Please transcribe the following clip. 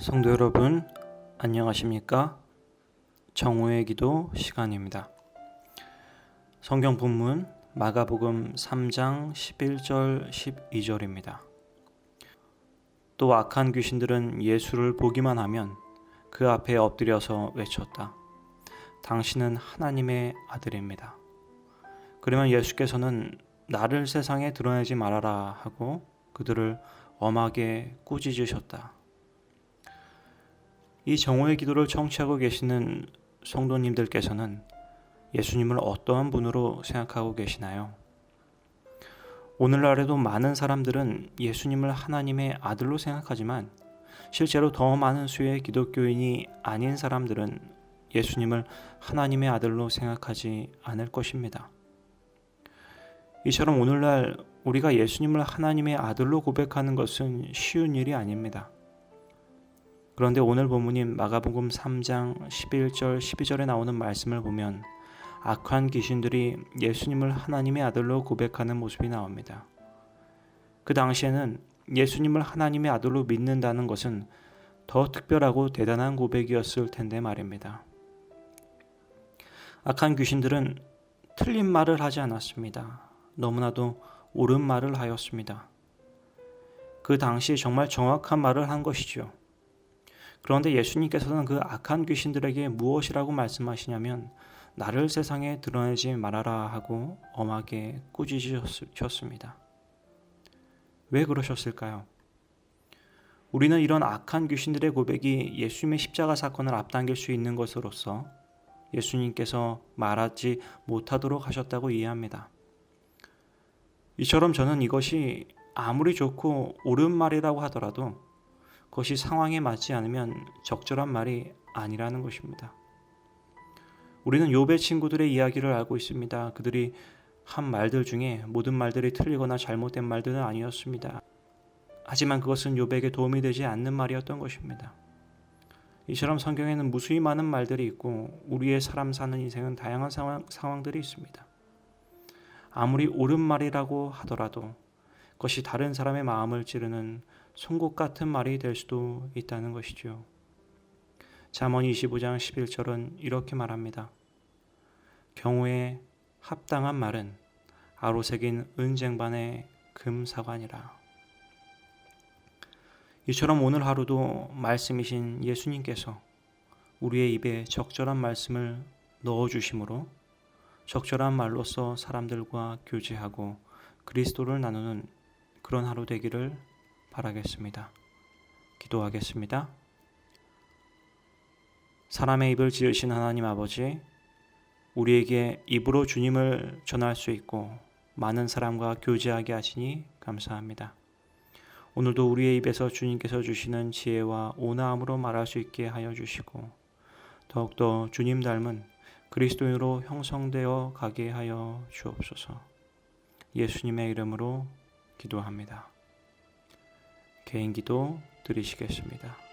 성도 여러분, 안녕하십니까? 정오의 기도 시간입니다. 성경 본문 마가복음 3장 11절 12절입니다. 또 악한 귀신들은 예수를 보기만 하면 그 앞에 엎드려서 외쳤다. 당신은 하나님의 아들입니다. 그러면 예수께서는 나를 세상에 드러내지 말아라 하고 그들을 엄하게 꾸짖으셨다. 이 정오의 기도를 청취하고 계시는 성도님들께서는 예수님을 어떠한 분으로 생각하고 계시나요? 오늘날에도 많은 사람들은 예수님을 하나님의 아들로 생각하지만 실제로 더 많은 수의 기독교인이 아닌 사람들은 예수님을 하나님의 아들로 생각하지 않을 것입니다. 이처럼 오늘날 우리가 예수님을 하나님의 아들로 고백하는 것은 쉬운 일이 아닙니다. 그런데 오늘 본문인 마가복음 3장 11절 12절에 나오는 말씀을 보면 악한 귀신들이 예수님을 하나님의 아들로 고백하는 모습이 나옵니다. 그 당시에는 예수님을 하나님의 아들로 믿는다는 것은 더 특별하고 대단한 고백이었을 텐데 말입니다. 악한 귀신들은 틀린 말을 하지 않았습니다. 너무나도 옳은 말을 하였습니다. 그 당시 정말 정확한 말을 한 것이죠. 그런데 예수님께서는 그 악한 귀신들에게 무엇이라고 말씀하시냐면 나를 세상에 드러내지 말아라 하고 엄하게 꾸짖으셨습니다. 왜 그러셨을까요? 우리는 이런 악한 귀신들의 고백이 예수님의 십자가 사건을 앞당길 수 있는 것으로서 예수님께서 말하지 못하도록 하셨다고 이해합니다. 이처럼 저는 이것이 아무리 좋고 옳은 말이라고 하더라도 그것이 상황에 맞지 않으면 적절한 말이 아니라는 것입니다. 우리는 욥의 친구들의 이야기를 알고 있습니다. 그들이 한 말들 중에 모든 말들이 틀리거나 잘못된 말들은 아니었습니다. 하지만 그것은 욥에게 도움이 되지 않는 말이었던 것입니다. 이처럼 성경에는 무수히 많은 말들이 있고 우리의 사람 사는 인생은 다양한 상황, 상황들이 있습니다. 아무리 옳은 말이라고 하더라도 그것이 다른 사람의 마음을 찌르는 송곳 같은 말이 될 수도 있다는 것이죠. 잠언 25장 11절은 이렇게 말합니다. 경우에 합당한 말은 아로새긴 은쟁반의 금사관이라. 이처럼 오늘 하루도 말씀이신 예수님께서 우리의 입에 적절한 말씀을 넣어 주심으로 적절한 말로써 사람들과 교제하고 그리스도를 나누는 그런 하루 되기를 바라겠습니다. 기도하겠습니다. 사람의 입을 지으신 하나님 아버지, 우리에게 입으로 주님을 전할 수 있고 많은 사람과 교제하게 하시니 감사합니다. 오늘도 우리의 입에서 주님께서 주시는 지혜와 온화함으로 말할 수 있게 하여 주시고 더욱더 주님 닮은 그리스도인으로 형성되어 가게 하여 주옵소서. 예수님의 이름으로 기도합니다. 개인 기도 드리시겠습니다.